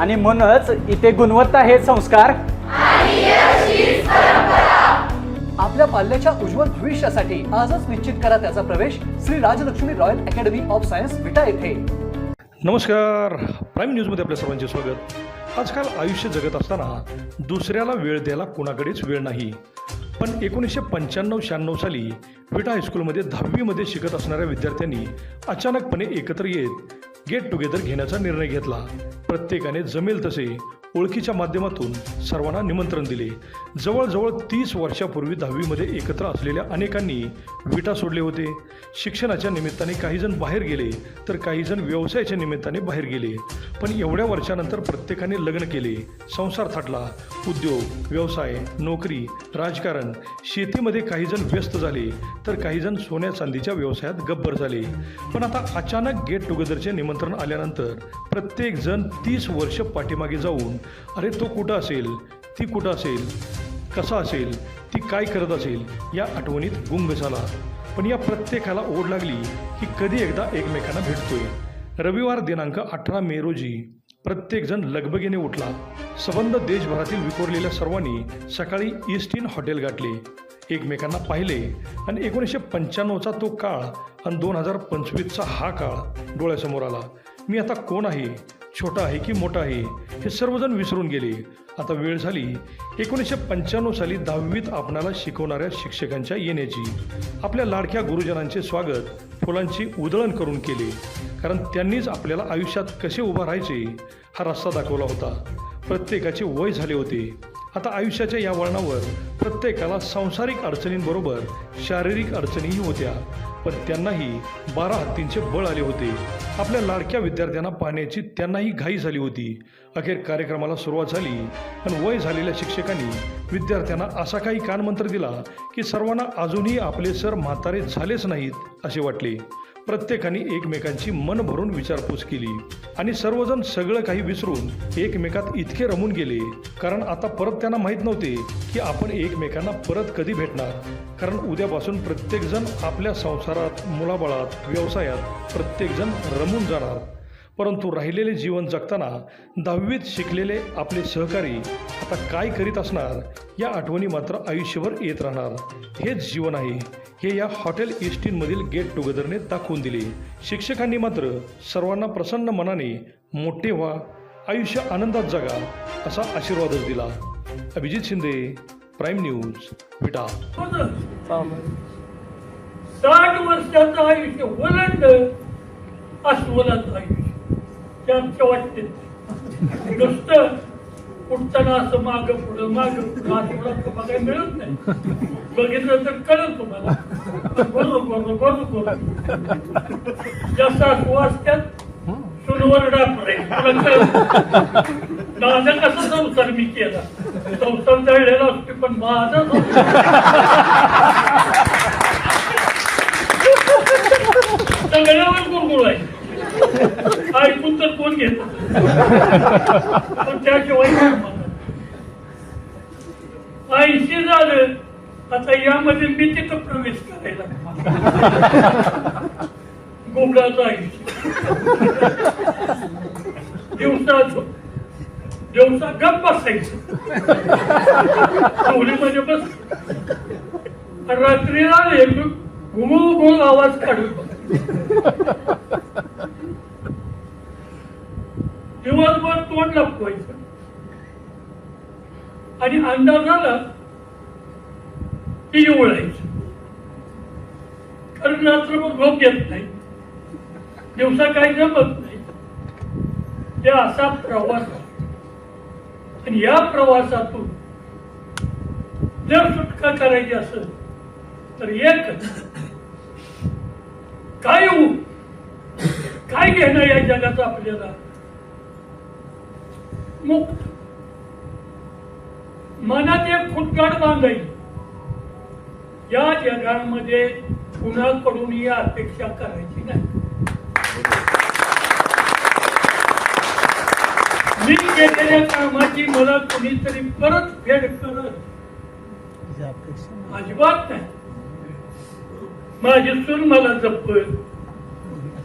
आणि म्हणूनच इथे गुणवत्ता हे संस्कार. आपल्या पाल्याच्या उज्ज्वल भविष्यासाठी आजच निश्चित करा त्याचा प्रवेश Shri Rajalakshmi royal academy of science Vita येथे. नमस्कार. प्राईम न्यूजमध्ये आपल्या सर्वांचे स्वागत. आजकाल आयुष्य जगत असताना दुसऱ्याला वेळ द्यायला कोणाकडेच वेळ नाही. पण एकोणीसशे पंच्याण्णव शहाण्णव साली विटा हायस्कूलमध्ये दहावीमध्ये शिकत असणाऱ्या विद्यार्थ्यांनी अचानकपणे एकत्र येत गेट टुगेदर घेण्याचा निर्णय घेतला. प्रत्येकाने जमेल तसे ओळखीच्या माध्यमातून सर्वांना निमंत्रण दिले. जवळजवळ तीस वर्षापूर्वी दहावीमध्ये एकत्र असलेल्या अनेकांनी विटा सोडले होते. शिक्षणाच्या निमित्ताने काहीजण बाहेर गेले तर काहीजण व्यवसायाच्या निमित्ताने बाहेर गेले. पण एवढ्या वर्षानंतर प्रत्येकाने लग्न केले संसार थाटला. उद्योग व्यवसाय नोकरी राजकारण शेतीमध्ये काहीजण व्यस्त झाले तर काहीजण सोन्या चांदीच्या व्यवसायात गब्बर झाले. पण आता अचानक गेट टुगेदरचे निमंत्रण आल्यानंतर प्रत्येकजण तीस वर्ष पाठीमागे जाऊन अरे तो कुठं असेल? ती कुठं असेल? कसा असेल? ती काय करत असेल? या आठवणीत गुंग झाला पण या प्रत्येकाला ओढ लागली की कधी एकदा एकमेकांना भेटतोय. रविवार दिनांक अठरा मे रोजी प्रत्येकजण लगबगीने उठला. संबंध देशभरातील विखुरलेल्या सर्वांनी सकाळी ईस्टीन हॉटेल गाठले. एकमेकांना पाहिले आणि एकोणीसशे पंच्याण्णवचा तो काळ आणि दोन हजार पंचवीसचा हा काळ डोळ्यासमोर आला. मी आता कोण आहे? छोटा आहे की मोठा आहे हे सर्वजण विसरून गेले. आता वेळ झाली एकोणीसशे पंच्याण्णव साली दहावीत आपणाला शिकवणाऱ्या शिक्षकांच्या येण्याची. आपल्या लाडक्या गुरुजनांचे स्वागत फुलांची उधळण करून केले. कारण त्यांनीच आपल्याला आयुष्यात कसे उभा राहायचे हा रस्ता दाखवला होता. प्रत्येकाचे वय झाले होते. आता आयुष्याच्या या वळणावर प्रत्येकाला सांसारिक अडचणींबरोबर शारीरिक अडचणीही होत्या पण त्यांनाही बारा हत्तींचे बळ आले होते. आपल्या लाडक्या विद्यार्थ्यांना पाहण्याची त्यांनाही घाई झाली होती. अखेर कार्यक्रमाला सुरुवात झाली आणि वय झालेल्या शिक्षकांनी विद्यार्थ्यांना असा काही कानमंत्र दिला की सर्वांना अजूनही आपले सर म्हातारे झालेच नाहीत असे वाटले. प्रत्येकाने एकमेकांची मन भरून विचारपूस केली आणि सर्वजण सगळं काही विसरून एकमेकात इतके रमून गेले. कारण आता परत त्यांना माहीत नव्हते की आपण एक एकमेकांना परत कधी भेटणार? कारण उद्यापासून प्रत्येकजण आपल्या संसारात मुलाबाळात व्यवसायात प्रत्येकजण रमून जाणार. परंतु राहिलेले जीवन जगताना दहावीत शिकलेले आपले सहकारी आता काय करीत असणार? या आठवणी मात्र आयुष्यभर येत राहणार. हेच जीवन आहे. हे या हॉटेल इस्टीनमधील गेट टुगेदरने दाखवून दिले. शिक्षकांनी मात्र सर्वांना प्रसन्न मनाने मोठे व्हा आयुष्य आनंदात जगा असा आशीर्वादच दिला. Abhijit Shinde prime news Vita. साठ वर्षाचं आयुष्य ओलांड अस्वलाचं आयुष्य. ते आमच्या वाटते. नुसतं उठताना असं माग पुढं माग पुढं आठवड्यात बघायला मिळत नाही. बघितलं तर कळत तुम्हाला. बरोबर बरोबर बरोबर जास्त असं वाचत्यात सुनवर डापरे माझा कसा संसार मी केला? संसार जळलेला असतो पण माझा गुरगुळ आहे. ऐकून तर कोण घेत? पण त्याशिवाय ऐंशी झालं आता यामध्ये मी तिथं प्रवेश करायला गोबडाचं आयुष्य. दिवसा दिवसा गप बसायचं. मध्ये बस. रात्रीला रात्री आले घुमू आवाज काढू दिवसभर तोंड लपवायचं. आणि अंदाज झाला की उळायचं कारण रात्रभर झोप येत नाही. दिवसा काही जमत नाही. ते असा प्रवास आणि या प्रवासातून जर सुटका करायची असेल तर एक काय होऊ? काय घेणं या जगाचं आपल्याला? मुक्त. मनात एक खुटगाड बांधायची. या जगामध्ये कुणाकडूनही अपेक्षा करायची नाही. मी केलेल्या कामाची मला कोणीतरी परत फेड करत अजिबात नाही. माझी सून मला जपतोय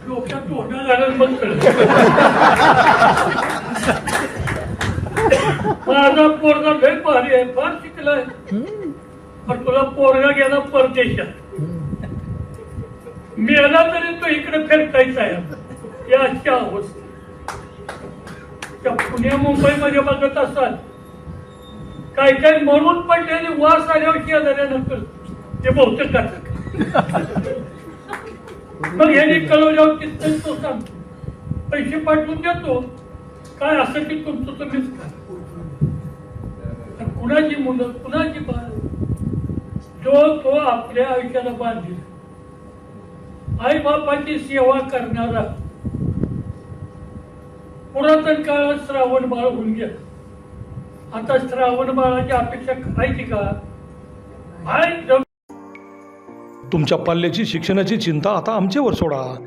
डोक्यात तोंडा घालून मग. माझा पोरगा लय भारी आहे फार शिकलाय. पण तुला पोरगा गेला परदेशात. मेला तरी तो इकडे फिरकायचा आहे. या अशा अवस्था त्या पुणे मुंबईमध्ये बघत असाल. काय काय म्हणून पडलेली वास आल्यावर झाल्यानंतर ते बहुतेक करतात. मग ह्याने कळवल्यावर कित्येक तो सांग. पैसे पाठवून देतो. काय असं की तुमचं तुम्हीच करा. कुणाची मुलं कुणाची बाळ? जो तो आपल्या आयुष्याला बांधील. आई बापाची सेवा करणारा पुरातन काळात श्रावण बाळ होऊन गेलं. आता श्रावण बाळाची अपेक्षा करायची का? तुमच्या पाल्याची शिक्षणाची चिंता आता आमच्यावर सोडा.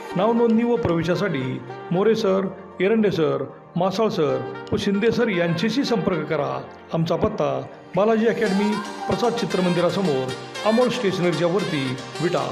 नावनोंदणी व प्रवेशासाठी More sir Erande sir Masal sir व शिंदे सर यांच्याशी संपर्क करा. आमचा पत्ता बालाजी अकॅडमी प्रसाद चित्रमंदिरासमोर अमोल स्टेशनरीच्या वरती विटा.